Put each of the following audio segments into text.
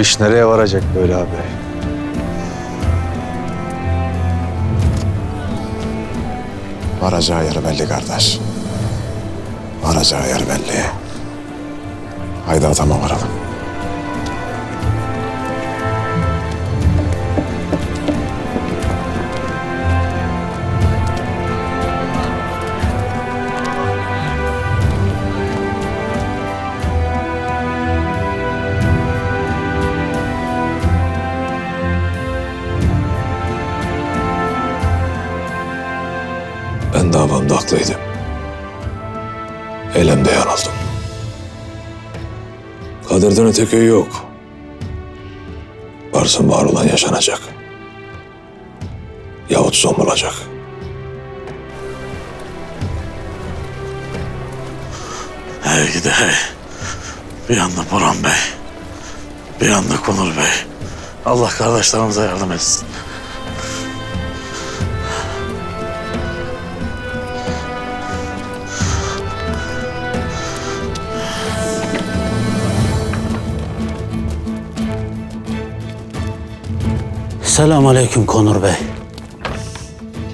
Bu iş nereye varacak böyle abi? Varacağı yer belli kardeş. Varacağı yer belli. Haydi atama varalım. Davamda haklıydım. Eylemde yanıldım. Kaderden öteki yok. Varsın var olan yaşanacak. Yahut son bulacak. Hey gidi hey. Bir yanda Burhan Bey. Bir yanda Konur Bey. Allah kardeşlerimize yardım etsin. Selamünaleyküm Konur Bey.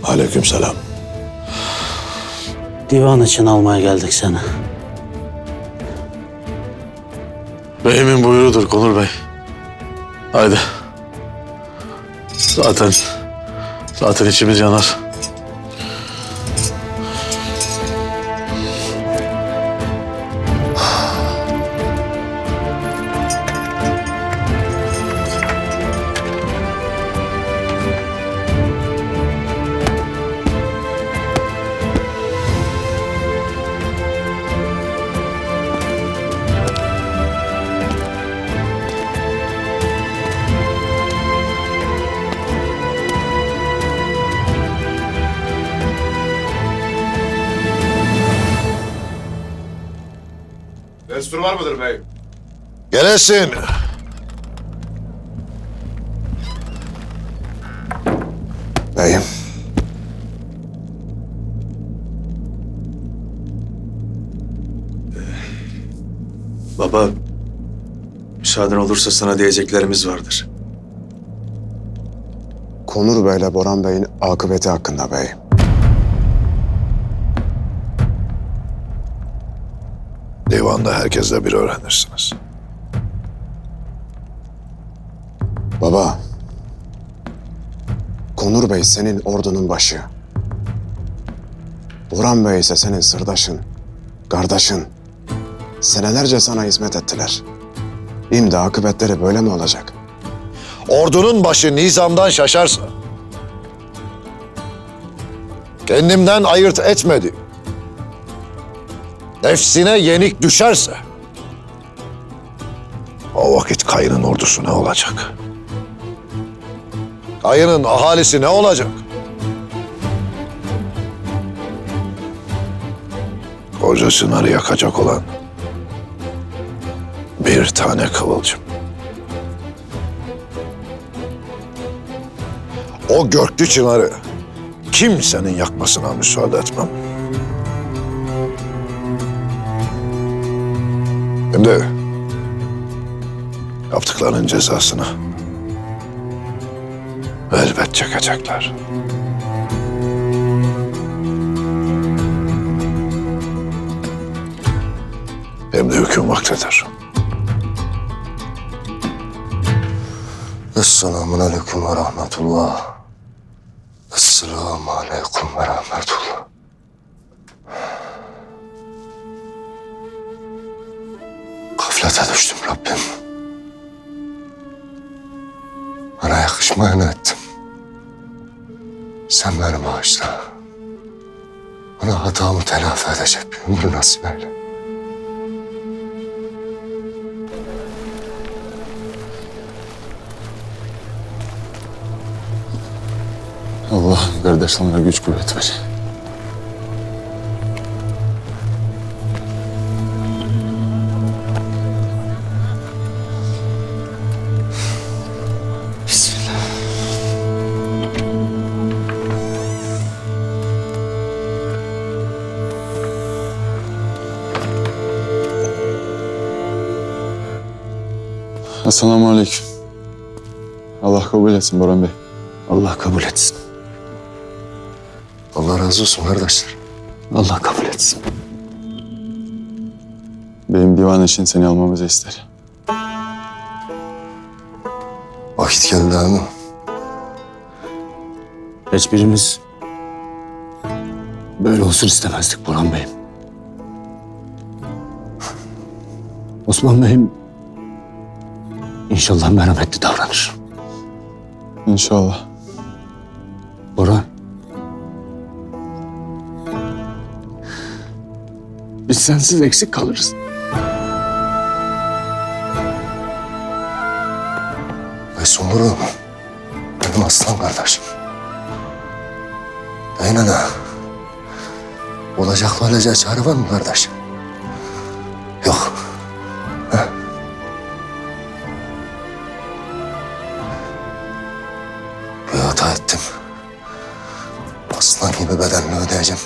Aleykümselam. Divan için almaya geldik seni. Beyimin buyruğudur Konur Bey. Haydi. Zaten, zaten içimiz yanar. Destur var mıdır bey? Gelesin. Beyim. Baba, müsaaden olursa sana diyeceklerimiz vardır. Konur Bey'le Boran Bey'in akıbeti hakkında beyim. Divanda herkesle bir öğrenirsiniz. Baba. Konur Bey senin ordunun başı. Boran Bey ise senin sırdaşın, kardeşin. Senelerce sana hizmet ettiler. Şimdi akıbetleri böyle mi olacak? ordunun başı nizamdan şaşarsa, kendimden ayırt etmedi, nefsine yenik düşerse, o vakit kayının ordusu ne olacak? Kayının ahalisi ne olacak? Koca Çınar'ı yakacak olan bir tane kıvılcım. O görklü çınarı kimsenin yakmasına müsaade etmem. Şimdi yaptıklarının cezasını elbet çekecekler. Hem de hüküm vaktidir. Esselamun aleyküm ve rahmetullah. Gaflete düştüm Rabbim. Bana yakışmayanı ettim. Sen beni bağışla. Bana hatamı telafi edecek bir ömrü nasip eyle. Allah kardeşlerine güç kuvvet ver. Esselamu Aleyküm. Allah kabul etsin Boran Bey. Allah kabul etsin. Allah razı olsun kardeşler. Allah kabul etsin. Benim divan için seni almamızı ister. Vakit geldi ama Hiçbirimiz böyle olsun istemezdik Burhan Bey'im. Osman Bey'im inşallah merhametli davranır. İnşallah. Burhan. Biz sensiz eksik kalırız. ve Sumur'um benim aslan kardeşim. Aynen ha. Olacak olacağı çare var mı kardeşim? Yok. Hata ettim. Aslan gibi bedelini ödeyeceğim.